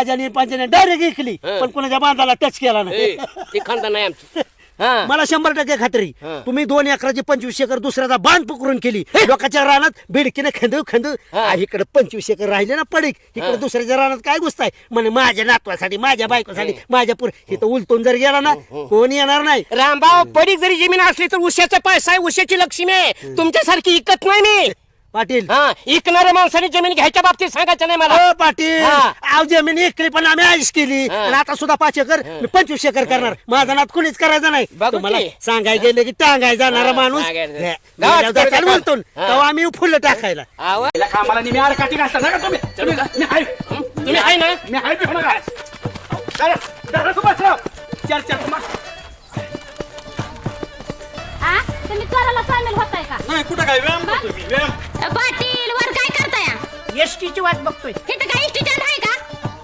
राजाने पंचाने डायरेक्ट इकली हं. पण कोणाच्या बांधाला टच केला नाही. ए, ते नाही आमचं. हा. मला शंभर टक्के खात्री. हं. तुम्ही दोन एकराची पंचवीस एकर दुसऱ्याचा बांध पकडून केली. लोकांच्या रानात बेडकीने खंदू खंदू. हा. इकडे पंचवीस एकर राहिले ना पडीक. इकडे हा. दुसऱ्याच्या रानात काय गुसताय म्हणे माझ्या नातवासाठी माझ्या बायकोसाठी माझ्या पुर इथं उलटून जर गेला ना कोण येणार नाही. रामभाऊ पडीक जरी जमीन असली तर उशाचा पैसा आहे उशाची लक्ष्मी आहे. तुमच्यासारखी इकत नाही मी. पाटील. हा इकणाऱ्या माणसाने जमीन घ्यायच्या बाबतीत सांगायचं नाही मला. हो पाटील. हा. आव जमीन इकली पण आम्ही आईश केली. हा. आणि आता सुद्धा पाच एकर मी पंचवीस एकर करणार. माझा नात कुणीच करायचा नाही. बघू तुम्हाला की. सांगायला गेले की टांगाय जाणारा हा, माणूस. हे, गावात जाताना. हा. तेव्हा आम्ही फुलं टाकायला. आवा. तिला कामाला नेहमी आडकाठी घालता ना का तुम्ही. तुम्ही जा, मी आहे? तुम्ही आहे ना? मी आहे पिऊ नका चला, चला, सुभाषराव. चल चल तुम्हा- आ? तुम्ही चोराला सामील का नाही कुठं काय? व्यायाम करतो मी व्यायाम. पाटील वर काय करताय? एसटीची वाट बघतोय. इथं काय? इष्टीच्या आहे का